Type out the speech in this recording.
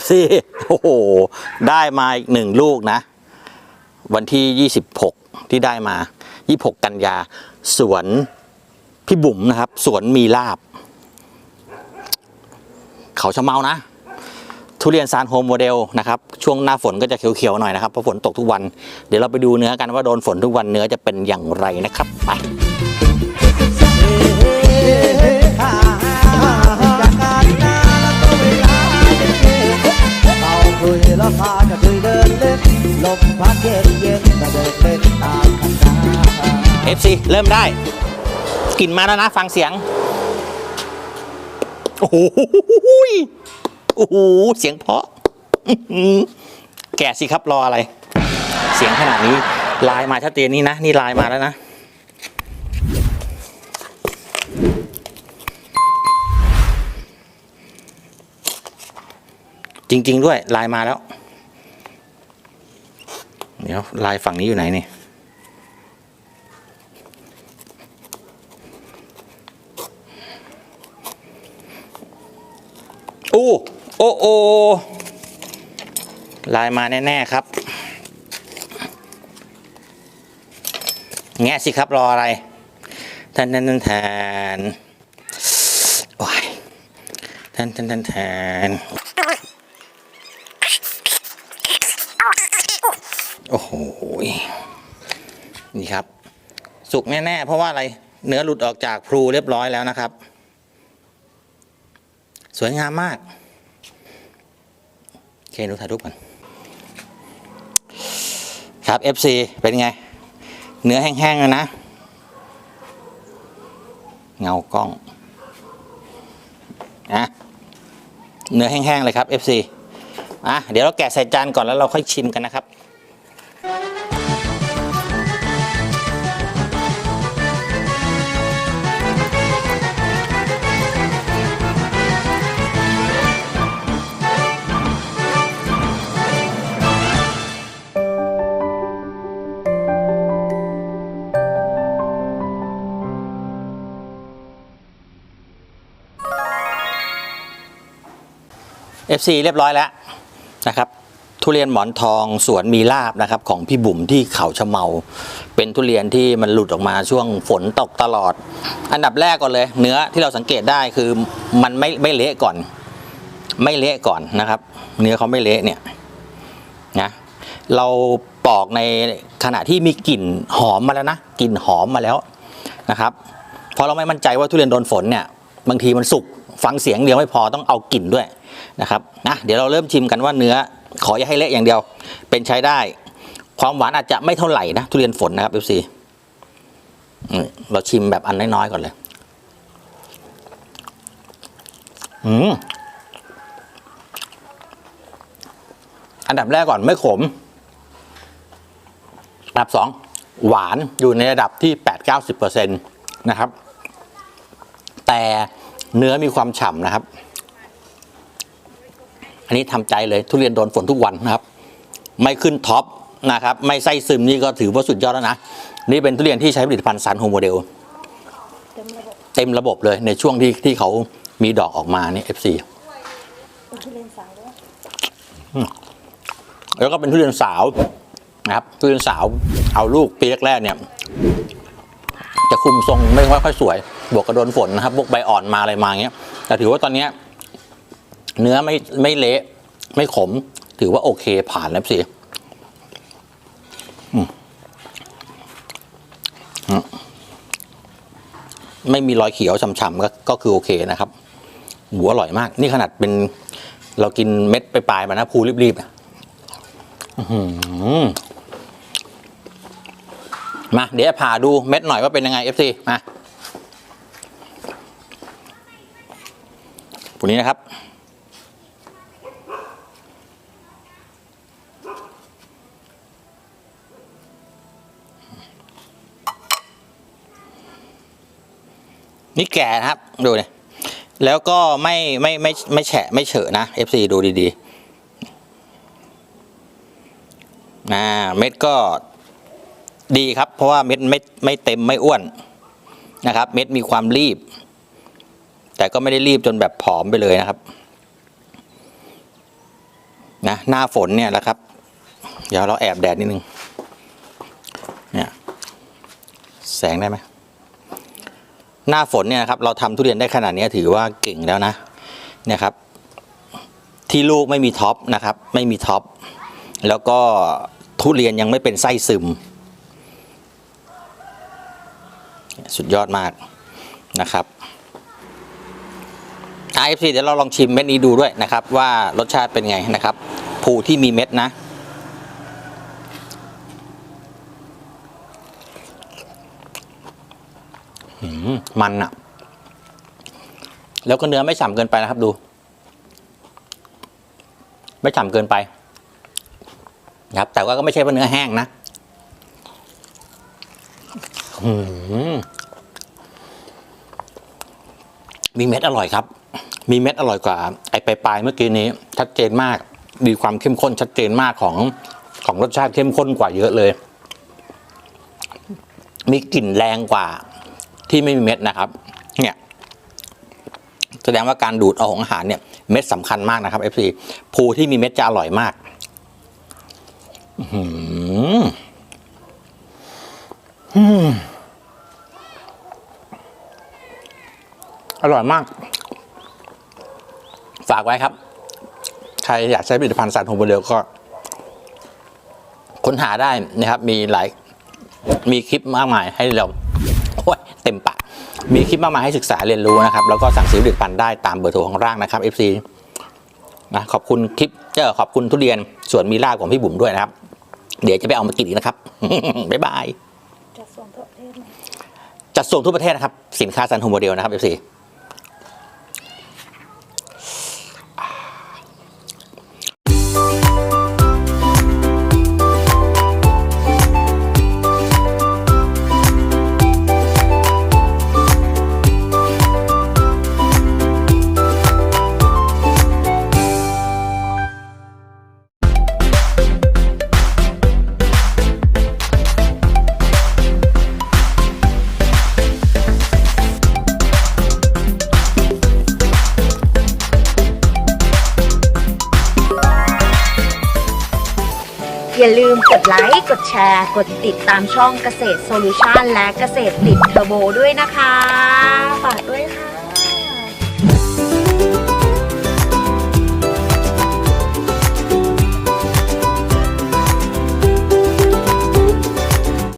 FC โอ้โห ได้มาอีกหนึ่งลูกนะ วันที่ 26 ที่ได้มา 26 กันยา สวนพี่บุ๋มนะครับ สวนมีลาบ เขาชะเมานะ ทุเรียนซานโฮมโมเดลนะครับ ช่วงหน้าฝนก็จะเขียวๆหน่อยนะครับ เพราะฝนตกทุกวัน เดี๋ยวเราไปดูเนื้อกันว่าโดนฝนทุกวันเนื้อจะเป็นอย่างไรนะครับ ไป เริ่มได้กลิ่นมาแล้วนะ ฟังเสียง โอ้โหโอ้โหเสียงเพาะแกะสิครับรออะไร เสียงขนาดนี้ ลายมาชัดเจนนี่นะ นี่ลายมาแล้วนะจริง ๆ ด้วยลายมาแล้ว เดี๋ยวลายฝั่งนี้อยู่ไหนเนี่ อู้โอโอลายมาแน่ ๆ ครับ แงะสิครับรออะไรแทนแทนแทนแทนว้ายแทนแทนแทนแทนโอ้โห นี่ครับ สุกแน่ ๆ เพราะว่าอะไร เนื้อหลุดออกจากพลูเรียบร้อยแล้วนะครับ สวยงามมาก โอเคดูถ่ายรูปก่อนครับ FC เป็นไง เนื้อแห้งๆเลยนะ เงากล้องอะเนื้อแห้งๆเลยครับ FC อะเดี๋ยวเราแกะใส่จานก่อนแล้วเราค่อยชิมกันนะครับ FC เรียบร้อยแล้วนะครับทุเรียนหมอนทองสวนมีลาบนะครับของพี่บุ๋มที่เขาชะเมา เป็นทุเรียนที่มันหลุดออกมาช่วงฝนตกตลอด อันดับแรกก่อนเลย เนื้อที่เราสังเกตได้คือมันไม่ไม่เละก่อน ไม่เละก่อนนะครับ เนื้อเขาไม่เละเนี่ยนะเราปอกในขณะที่มีกลิ่นหอมมาแล้วนะกลิ่นหอมมาแล้วนะครับเพราะเราไม่มั่นใจว่าทุเรียนโดนฝนเนี่ย บางทีมันสุกฟังเสียงเดียวไม่พอต้องเอากลิ่นด้วยนะครับนะเดี๋ยวเราเริ่มชิมกันว่าเนื้อขออย่าให้เละอย่างเดียว เป็นใช้ได้ ความหวานอาจจะไม่เท่าไหร่นะทุเรียนฝนนะครับเอฟซีเราชิมแบบอันน้อยๆก่อนเลยอืมอันดับแรกก่อนไม่ขม อันดับสองหวานอยู่ในระดับที่ 8-90%นะครับ แต่เนื้อมีความฉ่ำนะครับ อันนี้ทำใจเลยทุเรียนโดนฝนทุกวันนะครับ ไม่ขึ้นท็อปนะครับ ไม่ไส้ซึมนี่ก็ถือว่าสุดยอดแล้วนะ นี่เป็นทุเรียนที่ใช้ผลิตภัณฑ์ซันโฮโมเดลเต็มระบบเลยในช่วงที่ที่เขามีดอกออกมานี่ FC แล้วก็เป็นทุเรียนสาวนะครับทุเรียนสาวเอาลูกปีแรกๆเนี่ย จะคุมทรงไม่ค่อยสวย บวกกระโดนฝนนะครับพวกใบอ่อนมาอะไรมาเงี้ย แต่ถือว่าตอนเนี้ยเนื้อไม่ไม่เละไม่ขม ถือว่าโอเคผ่านแล้วสิไม่มีรอยเขียวฉ่ำๆก็ก็คือโอเคนะครับหมูอร่อยมาก นี่ขนาดเป็นเรากินเม็ดไปปลายๆมานะภูรีบๆอื มาเดี๋ยวผ่าดูเม็ดหน่อยว่าเป็นยังไง FC มาปุ่นี้นะครับ นี่แก่นะครับ ดูเนี่ยแล้วก็ไม่ไม่ไม่ไม่แฉะไม่เฉอะนะ FC ดูดีๆ อ่า เม็ดก็ ดีครับ เพราะว่าเม็ดไม่ไม่เต็มไม่อ้วนนะครับ เม็ดมีความรีบ แต่ก็ไม่ได้รีบจนแบบผอมไปเลยนะครับนะหน้าฝนเนี่ยแหละครับ เดี๋ยวเราแอบแดดนิดนึงเนี่ยแสงได้ไหมหน้าฝนเนี่ยนะครับเราทำทุเรียนได้ขนาดนี้ถือว่าเก่งแล้วนะเนี่ยครับ ที่ลูกไม่มีท็อปนะครับ ไม่มีท็อปแล้วก็ทุเรียนยังไม่เป็นไส้ซึม สุดยอดมากนะครับ RFC เดี๋ยวเราลองชิมเม็ดนี้ดูด้วยนะครับ ว่ารสชาติเป็นไงนะครับภูที่มีเม็ดนะ มันอะแล้วก็เนื้อไม่ฉ่ำเกินไปนะครับดู ไม่ฉ่ำเกินไปนะครับแต่ว่าก็ไม่ใช่ว่าเนื้อแห้งนะ มีเม็ดอร่อยครับ มีเม็ดอร่อยกว่า ไอ้ปลายๆเมื่อกี้นี้ ชัดเจนมากมีความเข้มข้น ชัดเจนมากของของรสชาติเข้มข้นกว่าเยอะเลย มีกลิ่นแรงกว่า ที่ไม่มีเม็ดนะครับ เนี่ย แสดงว่าการดูดเอาของอาหารเนี่ย เม็ดสำคัญมากนะครับ FC ภูที่มีเม็ดจะอร่อยมาก อืม อร่อยมาก ฝากไว้ครับ ใครอยากใช้ผลิตภัณฑ์สันโฮมโมเดลก็ ค้นหาได้นะครับ มีหลาย มีคลิปมากมายให้เราโอ้ยเต็มปากมีคลิปมากมายให้ศึกษาเรียนรู้นะครับ แล้วก็สั่งซื้อผลิตภัณฑ์ได้ตามเบอร์โทรข้างล่างนะครับ FC นะขอบคุณคลิปเจอขอบคุณทุเรียนส่วนมีลาของพี่บุ๋มด้วยนะครับ เดี๋ยวจะไปเอามากินอีกนะครับ บ๊ายบาย จัดส่งทุกประเทศนะครับ สินค้าซันโฮโมเดลนะครับ FC อฟซี ลืมกดไลค์ กดแชร์ กดติดตามช่องเกษตรโซลูชันและเกษตรติดเทอร์โบด้วยนะคะ ฝากด้วยค่ะ